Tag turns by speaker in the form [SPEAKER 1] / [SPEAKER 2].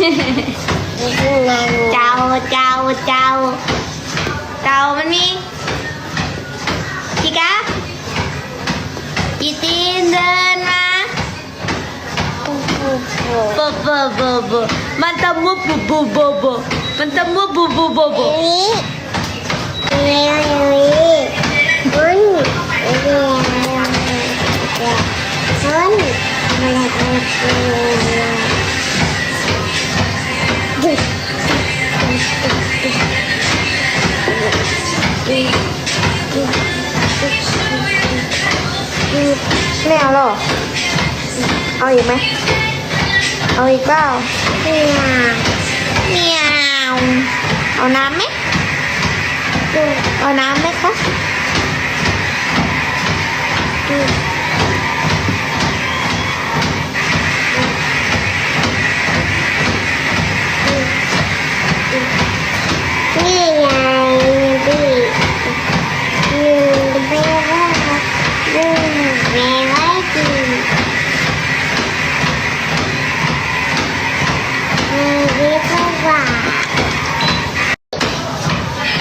[SPEAKER 1] เจ้าเจ้าเจ้าเจ้ามันมีจิกะจีตีนเดินมาบบบบบมันตะมุบบุบบุบบุบมันตะมุบบุบบุบบุบ
[SPEAKER 2] นี่นี่นี่นี่นมัน ไม่เอาหรอ เอาอีกไหม เอาอีกเปล่าเมียวเมียวเอาน้ำไหม เอาน้ำไหมคะ